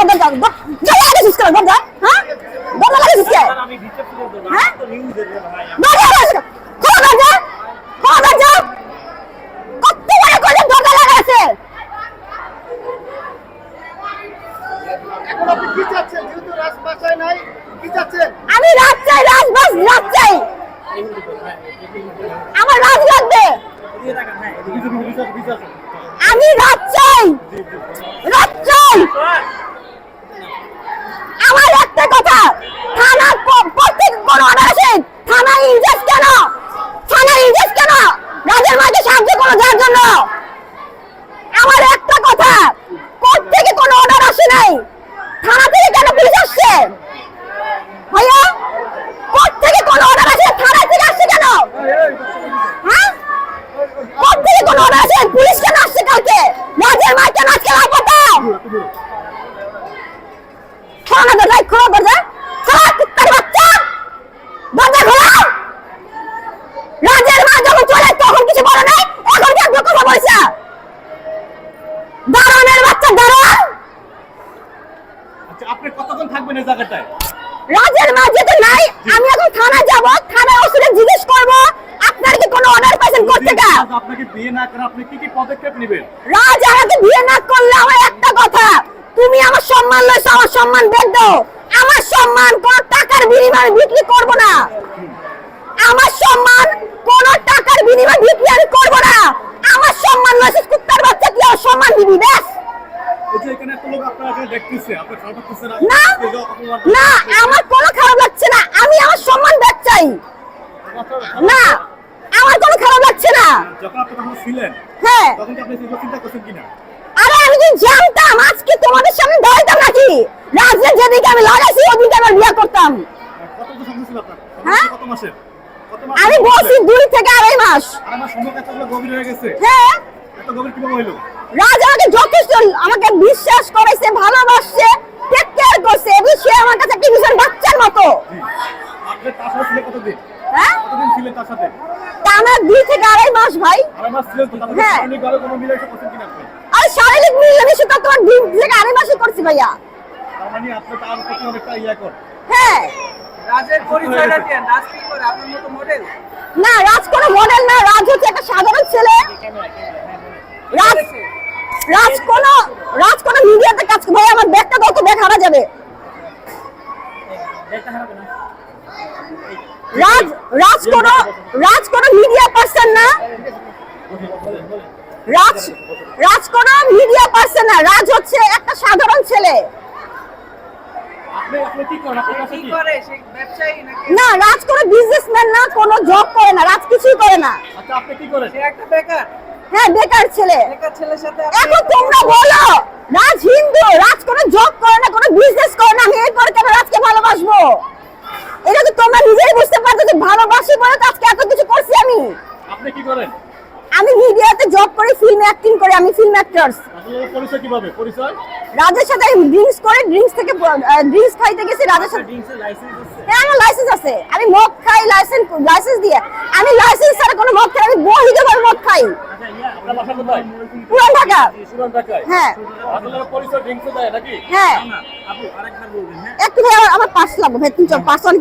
দরজা হ্যাঁ? দরজা লাগাইছিস কে আমি ভিতরে ফিরে দেবো হ্যাঁ? তো নিউজ দেবে ভাই। দরজা লাগাইছিস খোলা দরজা খোলা দরজা কত বড় করে দরজা লাগাইছে এখন আপনি কি চাচ্ছেন? যেহেতু রাজ নাই কি চাচ্ছেন? আমি রাত চাই রাত বাস চাই। আমার রাত লাগবে। হ্যাঁ আমি রাত চাই। রাত চাই। আমার একটা কথা। থানা প্রত্যেক কোন অর্ডার আছে থানা ইনজেস কেন? থানা ইনজেস কেন? রাজের মাকে সাহায্য করো, যার জন্য। আমার একটা কথা থেকে কোনো অর্ডার আসে নাই। থানা থেকে কেন পুলিশ আসছে? ভাইয়া থেকে কোনো অর্ডার আসে থানা থেকে আসছে কেন? হ্যাঁ? থেকে কোনো অর্ডার আছে পুলিশ কেন আসছে কালকে? রাজের মা কেন আজকে লাপতা খোলা না খোলা দরজা। খোলা কুত্তার বাচ্চা। দরজা খোলা। রাজের মা যখন চলে তখন কিছু বলে নাই। এখন কেন কথা বলছে দারোয়ানের বাচ্চা দারোয়ান। আচ্ছা আপনি কতক্ষণ থাকবেন এই জায়গাটায়? রাজের মা যেতে নাই। আমি এখন যাব। থানায় ওসিরে জিজ্ঞেস করব আপনার কি কোনো অর্ডার পাইছেন করতে কা আপনাকে বিয়ে না করে আপনি কি কি পদক্ষেপ নেবেন? রাজ আমাকে বিয়ে না করলে আমার একটা কথা। তুমি আমার সম্মান লইছো আমার সম্মান বেদ আমার সম্মান কোন টাকার বিনিময়ে বিক্রি করব না। আমার সম্মান কোন টাকার বিনিময়ে বিক্রি আমি করব না। আমার সম্মান লইছিস কুত্তার বাচ্চা কি আমার সম্মান দিবি ব্যাস। না? না আমার কোনো খারাপ লাগছে না। আমি আমার সম্মান ব্যাক চাই। না আমার কোনো খারাপ লাগছে না। যখন আপনি ছিলেন হ্যাঁ। তখন আপনি চিন্তা করছেন কিনা? যদি জানতাম আজকে তোমাদের সামনে দাঁড়াইতাম নাকি? রাজের যেদিকে আমি লাগাইছি ওদিকে আমার বিয়ে করতাম। হ্যাঁ? আমি বলছি দুই থেকে আড়াই মাস। হয়ে রাজ আমাকে যথেষ্ট আমাকে বিশ্বাস করেছে ভালোবাসছে টেক কেয়ার করছে এবং সে আমার কাছে একটা ভীষণ বাচ্চার মতো। হ্যাঁ? আমার দুই থেকে আড়াই মাস ভাই। হ্যাঁ। শারীরিক মিলেমিশে তো তোমার দুই থেকে আড়াই মাসই করছি ভাইয়া। মানে অনেকটা ইয়া কর। হ্যাঁ। রাজের পরিচয়টা দেন রাজ কি করে আপনার মতো মডেল না রাজ কোনো মডেল না রাজ হচ্ছে একটা সাধারণ ছেলে। রাজ রাজ কোন রাজ কোন মিডিয়াতে কাজ ভাই আমার ব্যাগটা দাও তো ব্যাগ হারা যাবে। রাজ রাজ কোন রাজ কোন মিডিয়া পার্সন না। রাজ রাজ কোন মিডিয়া পার্সন না রাজ হচ্ছে একটা সাধারণ ছেলে। না রাজ কোনো বিজনেসম্যান না কোনো জব করে না রাজ কিছুই করে না। আচ্ছা আপনি কি করেন? একটা বেকার। হ্যাঁ বেকার ছেলে। বেকার ছেলের সাথে এখন তোমরা বলো রাজ হিন্দু রাজ কোনো জব করে না কোনো বিজনেস করে না আমি এরপরে কেন রাজকে ভালোবাসবো? এটা তো তোমরা নিজেই বুঝতে পারছ যে ভালোবাসি বলে আজকে এত কিছু করছি আমি। আপনি কি করেন? আমি মিডিয়াতে জব করি ফিল্ম অ্যাক্টিং করি আমি ফিল্ম অ্যাক্টরস আসলে পরিচয় কীভাবে? পরিচয়? রাজের সাথে ড্রিঙ্কস করে ড্রিঙ্কস থেকে ড্রিঙ্কস খাইতে গেছি রাজের সাথে। ড্রিঙ্কসের লাইসেন্স আছে। হ্যাঁ আমার লাইসেন্স আছে। আমি মদ খাই লাইসেন্স লাইসেন্স দিয়ে। আমি লাইসেন্স ছাড়া কোনো মদ খাই আমি বহিত ভাবে মদ খাই। আচ্ছা ইয়া আপনার বাসা কোথায়? পুরান ঢাকা। হ্যাঁ। আসলে পরিচয় ড্রিঙ্কসে দেয় নাকি? হ্যাঁ। না আরেকবার বলবেন হ্যাঁ? একটু আমার- আমার পাস লাগবে ভাই তুমি পার্সোনাল